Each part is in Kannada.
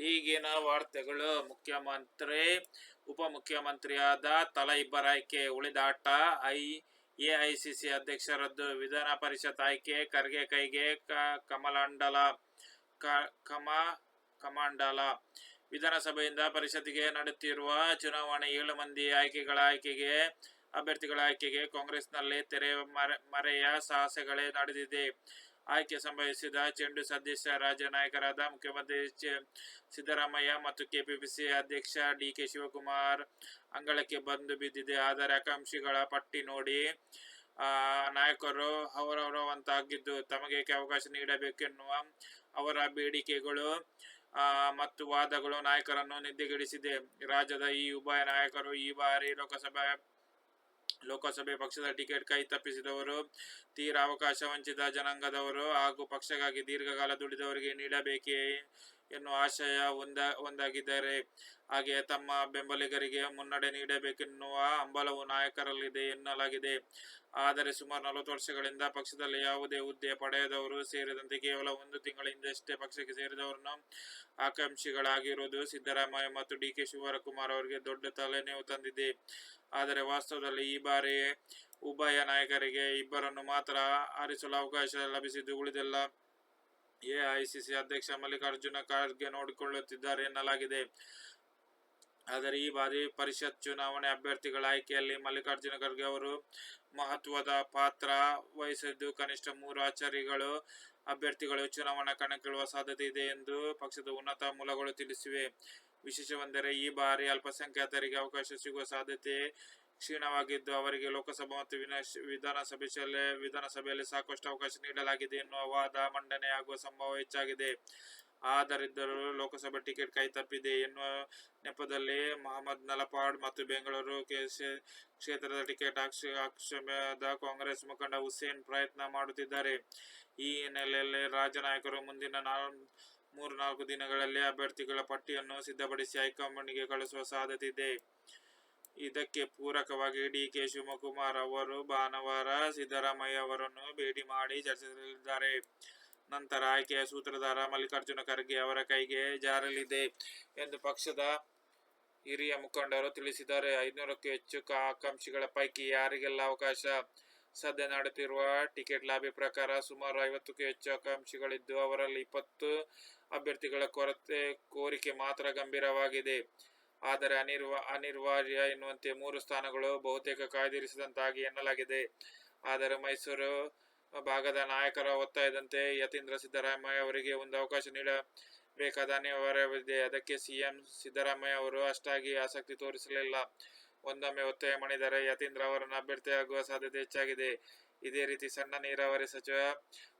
ಈಗಿನ ವಾರ್ತೆಗಳು. ಮುಖ್ಯಮಂತ್ರಿ, ಉಪಮುಖ್ಯಮಂತ್ರಿಯಾದ ತಲಾ ಇಬ್ಬರ ಆಯ್ಕೆ ಉಳಿದಾಟ. ಐ, ಎಐಸಿಸಿ ಅಧ್ಯಕ್ಷರದ್ದು ವಿಧಾನ ಪರಿಷತ್ ಆಯ್ಕೆ, ಖರ್ಗೆ ಕೈಗೆ ಕಮಲಂಡಲ ಕಮ, ಕಮಾಂಡಲ. ವಿಧಾನಸಭೆಯಿಂದ ಪರಿಷತ್ತಿಗೆ ನಡೆಯುತ್ತಿರುವ ಚುನಾವಣೆ ಏಳು ಮಂದಿ ಆಯ್ಕೆಗಳ ಆಯ್ಕೆಗೆ, ಅಭ್ಯರ್ಥಿಗಳ ಆಯ್ಕೆಗೆ ಕಾಂಗ್ರೆಸ್ನಲ್ಲಿ ತೆರೆ ಮರೆ- ಮರೆಯ ಸಾಹಸಗಳೇ ನಡೆದಿದೆ. ಆಯ್ಕೆ ಸಂಭವಿಸಿದ ಚೆಂಡು ಸದಸ್ಯ ರಾಜ್ಯ ನಾಯಕರಾದ ಮುಖ್ಯಮಂತ್ರಿ ಸಿದ್ದರಾಮಯ್ಯ ಮತ್ತು ಕೆಪಿಪಿಸಿ ಅಧ್ಯಕ್ಷ ಡಿ. ಕೆ. ಶಿವಕುಮಾರ್ ಅಂಗಳಕ್ಕೆ ಬಂದು ಬಿದ್ದಿದೆ. ಆದರೆ ಆಕಾಂಕ್ಷಿಗಳ ಪಟ್ಟಿ ನೋಡಿ ಆ, ನಾಯಕರು ಅವರವರವಂತಾಗಿದ್ದು ತಮಗೆ ಅವಕಾಶ ನೀಡಬೇಕೆನ್ನುವ ಅವರ ಬೇಡಿಕೆಗಳು ಆ, ಮತ್ತು ವಾದಗಳು ನಾಯಕರನ್ನು ನಿದ್ದೆಗೆಡಿಸಿದೆ. ರಾಜ್ಯದ ಈ ಉಭಯ ನಾಯಕರು ಈ ಬಾರಿ ಲೋಕಸಭೆ ಲೋಕಸಭೆ ಪಕ್ಷದ ಟಿಕೆಟ್ ಕೈ ತಪ್ಪಿಸಿದವರು ತೀರಾ ಅವಕಾಶ ವಂಚಿತ ಜನಾಂಗದವರು ಹಾಗೂ ಪಕ್ಷಕ್ಕಾಗಿ ದೀರ್ಘಕಾಲ ದುಡಿದವರಿಗೆ ನೀಡಬೇಕೇ ಎನ್ನುವ ಆಶಯ ಒಂದ, ಒಂದಾಗಿದ್ದಾರೆ ಹಾಗೆ ತಮ್ಮ ಬೆಂಬಲಿಗರಿಗೆ ಮುನ್ನಡೆ ನೀಡಬೇಕೆನ್ನುವ ಹಂಬಲವು ನಾಯಕರಲ್ಲಿದೆ ಎನ್ನಲಾಗಿದೆ. ಆದರೆ ಸುಮಾರು ನಲವತ್ತು ವರ್ಷಗಳಿಂದ ಪಕ್ಷದಲ್ಲಿ ಯಾವುದೇ ಹುದ್ದೆ ಪಡೆಯದವರು ಸೇರಿದಂತೆ ಕೇವಲ ಒಂದು ತಿಂಗಳ ಹಿಂದಷ್ಟೇ ಪಕ್ಷಕ್ಕೆ ಸೇರಿದವರನ್ನು ಆಕಾಂಕ್ಷಿಗಳಾಗಿರುವುದು ಸಿದ್ದರಾಮಯ್ಯ ಮತ್ತು ಡಿ ಕೆ ಶಿವಕುಮಾರ್ ಅವರಿಗೆ ದೊಡ್ಡ ತಲೆನೋವು ತಂದಿದೆ. ಆದರೆ ವಾಸ್ತವದಲ್ಲಿ ಈ ಬಾರಿ ಉಭಯ ನಾಯಕರಿಗೆ ಇಬ್ಬರನ್ನು ಮಾತ್ರ ಆರಿಸಲು ಅವಕಾಶ ಲಭಿಸಿದ್ದು ಉಳಿದೆಲ್ಲ ಎಐಸಿಸಿ ಅಧ್ಯಕ್ಷ ಮಲ್ಲಿಕಾರ್ಜುನ ಖರ್ಗೆ ನೋಡಿಕೊಳ್ಳುತ್ತಿದ್ದಾರೆ ಎನ್ನಲಾಗಿದೆ. ಆದರೆ ಈ ಬಾರಿ ಪರಿಷತ್ ಚುನಾವಣೆ ಅಭ್ಯರ್ಥಿಗಳ ಆಯ್ಕೆಯಲ್ಲಿ ಮಲ್ಲಿಕಾರ್ಜುನ ಖರ್ಗೆ ಅವರು ಮಹತ್ವದ ಪಾತ್ರ ವಹಿಸಿದ್ದು ಕನಿಷ್ಠ ಮೂರು ಆಚಾರಿಗಳು, ಅಭ್ಯರ್ಥಿಗಳು ಚುನಾವಣಾ ಕಣಕ್ಕಿಳುವ ಸಾಧ್ಯತೆ ಇದೆ ಎಂದು ಪಕ್ಷದ ಉನ್ನತ ಮೂಲಗಳು ತಿಳಿಸಿವೆ. ವಿಶೇಷವೆಂದರೆ ಈ ಬಾರಿ ಅಲ್ಪಸಂಖ್ಯಾತರಿಗೆ ಅವಕಾಶ ಸಿಗುವ ಸಾಧ್ಯತೆ ಕ್ಷೀಣವಾಗಿದ್ದು ಅವರಿಗೆ ಲೋಕಸಭಾ ಮತ್ತು ವಿಧಾನಸಭೆ ವಿಧಾನಸಭೆಯಲ್ಲಿ ಸಾಕಷ್ಟು ಅವಕಾಶ ನೀಡಲಾಗಿದೆ ಎನ್ನುವ ವಾದ ಮಂಡನೆಯಾಗುವ ಸಂಭವ ಹೆಚ್ಚಾಗಿದೆ. ಆದರಿದ್ದರೂ ಲೋಕಸಭಾ ಟಿಕೆಟ್ ಕೈ ತಪ್ಪಿದೆ ಎನ್ನುವ ನೆಪದಲ್ಲಿ ಮಹಮ್ಮದ್ ನಲಪಾಡ್ ಮತ್ತು ಬೆಂಗಳೂರು ಕ್ಷೇತ್ರದ ಟಿಕೆಟ್ ಆಕ್ಷ ಆಕ್ಷೇಪದ ಕಾಂಗ್ರೆಸ್ ಮುಖಂಡ ಹುಸೇನ್ ಪ್ರಯತ್ನ ಮಾಡುತ್ತಿದ್ದಾರೆ. ಈ ಹಿನ್ನೆಲೆಯಲ್ಲಿ ರಾಜ್ಯ ನಾಯಕರು ಮುಂದಿನ ನಾಲ್ ಮೂರು ನಾಲ್ಕು ದಿನಗಳಲ್ಲಿ ಅಭ್ಯರ್ಥಿಗಳ ಪಟ್ಟಿಯನ್ನು ಸಿದ್ಧಪಡಿಸಿ ಹೈಕಮಾಂಡ್ಗೆ ಕಳುಹಿಸುವ ಸಾಧ್ಯತೆ ಇದೆ. ಇದಕ್ಕೆ ಪೂರಕವಾಗಿ ಡಿ ಕೆ ಶಿವಕುಮಾರ್ ಅವರು ಭಾನುವಾರ ಸಿದ್ದರಾಮಯ್ಯ ಅವರನ್ನು ಭೇಟಿ ಮಾಡಿ ಚರ್ಚಿಸಲಿದ್ದಾರೆ. ನಂತರ ಆಯ್ಕೆಯ ಸೂತ್ರಧಾರ ಮಲ್ಲಿಕಾರ್ಜುನ ಖರ್ಗೆ ಅವರ ಕೈಗೆ ಜಾರಲಿದೆ ಎಂದು ಪಕ್ಷದ ಹಿರಿಯ ಮುಖಂಡರು ತಿಳಿಸಿದ್ದಾರೆ. ಐನೂರಕ್ಕೂ ಹೆಚ್ಚು ಆಕಾಂಕ್ಷಿಗಳ ಪೈಕಿ ಯಾರಿಗೆಲ್ಲ ಅವಕಾಶ ಸದ್ಯ ನಡೆಯುತ್ತಿರುವ ಟಿಕೆಟ್ ಲಾಬಿ ಪ್ರಕಾರ ಸುಮಾರು ಐವತ್ತಕ್ಕೂ ಹೆಚ್ಚು ಆಕಾಂಕ್ಷಿಗಳಿದ್ದು, ಅವರಲ್ಲಿ ಇಪ್ಪತ್ತು ಅಭ್ಯರ್ಥಿಗಳ ಕೊರತೆ, ಕೋರಿಕೆ ಮಾತ್ರ ಗಂಭೀರವಾಗಿದೆ. ಆದರೆ ಅನಿರ್ವ ಅನಿವಾರ್ಯ ಎನ್ನುವಂತೆ ಮೂರು ಸ್ಥಾನಗಳು ಬಹುತೇಕ ಕಾಯ್ದಿರಿಸಿದಂತಾಗಿ ಎನ್ನಲಾಗಿದೆ. ಆದರೆ ಮೈಸೂರು ಭಾಗದ ನಾಯಕರ ಒತ್ತಾಯದಂತೆ ಯತೀಂದ್ರ ಸಿದ್ದರಾಮಯ್ಯ ಅವರಿಗೆ ಒಂದು ಅವಕಾಶ ನೀಡಬೇಕಾದ ಅನಿವಾರ್ಯವಿದೆ. ಅದಕ್ಕೆ ಸಿಎಂ ಸಿದ್ದರಾಮಯ್ಯ ಅವರು ಅಷ್ಟಾಗಿ ಆಸಕ್ತಿ ತೋರಿಸಲಿಲ್ಲ. ಒಂದೊಮ್ಮೆ ಒತ್ತಾಯ ಮಾಡಿದರೆ ಯತೀಂದ್ರ ಅವರನ್ನು ಅಭ್ಯರ್ಥಿಯಾಗುವ ಸಾಧ್ಯತೆ ಹೆಚ್ಚಾಗಿದೆ. ಇದೇ ರೀತಿ ಸಣ್ಣ ನೀರಾವರಿ ಸಚಿವ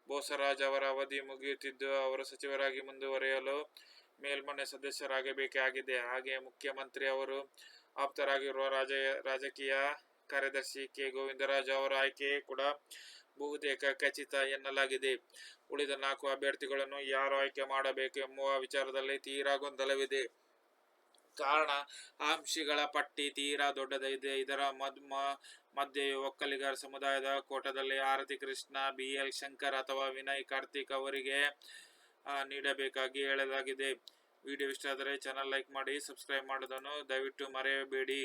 ಬೋಸರಾಜ್ ಅವರ ಅವಧಿ ಮುಗಿಯುತ್ತಿದ್ದು ಅವರು ಸಚಿವರಾಗಿ ಮುಂದುವರಿಯಲು ಮೇಲ್ಮನೆ ಸದಸ್ಯರಾಗಬೇಕಾಗಿದೆ ಹಾಗೆ ಮುಖ್ಯಮಂತ್ರಿ ಅವರು ಆಪ್ತರಾಗಿರುವ ರಾಜ, ರಾಜಕೀಯ ಕಾರ್ಯದರ್ಶಿ ಕೆ. ಗೋವಿಂದರಾಜ್ ಅವರ ಆಯ್ಕೆ ಕೂಡ ಬಹುತೇಕ ಖಚಿತ ಎನ್ನಲಾಗಿದೆ. ಉಳಿದ ನಾಲ್ಕು ಅಭ್ಯರ್ಥಿಗಳನ್ನು ಯಾರು ಆಯ್ಕೆ ಮಾಡಬೇಕು ಎಂಬುವ ವಿಚಾರದಲ್ಲಿ ತೀರಾ ಗೊಂದಲವಿದೆ. ಕಾರಣ ಆಂಶಿಗಳ ಪಟ್ಟಿ ತೀರಾ ದೊಡ್ಡದಿದೆ ಇದರ ಮಧ್ಮ ಮಧ್ಯೆ ಒಕ್ಕಲಿಗರ ಸಮುದಾಯದ ಕೋಟದಲ್ಲಿ ಆರತಿ ಕೃಷ್ಣ, ಬಿ. ಎಲ್. ಶಂಕರ್ ಅಥವಾ ವಿನಯ್ ಕಾರ್ತಿಕ್ ಅವರಿಗೆ ನೀಡಬೇಕಾಗಿ ಹೇಳಲಾಗಿದೆ. ವಿಡಿಯೋ ಇಷ್ಟ ಆದರೆ ಚಾನಲ್ ಲೈಕ್ ಮಾಡಿ ಸಬ್ಸ್ಕ್ರೈಬ್ ಮಾಡೋದನ್ನು ದಯವಿಟ್ಟು ಮರೆಯಬೇಡಿ.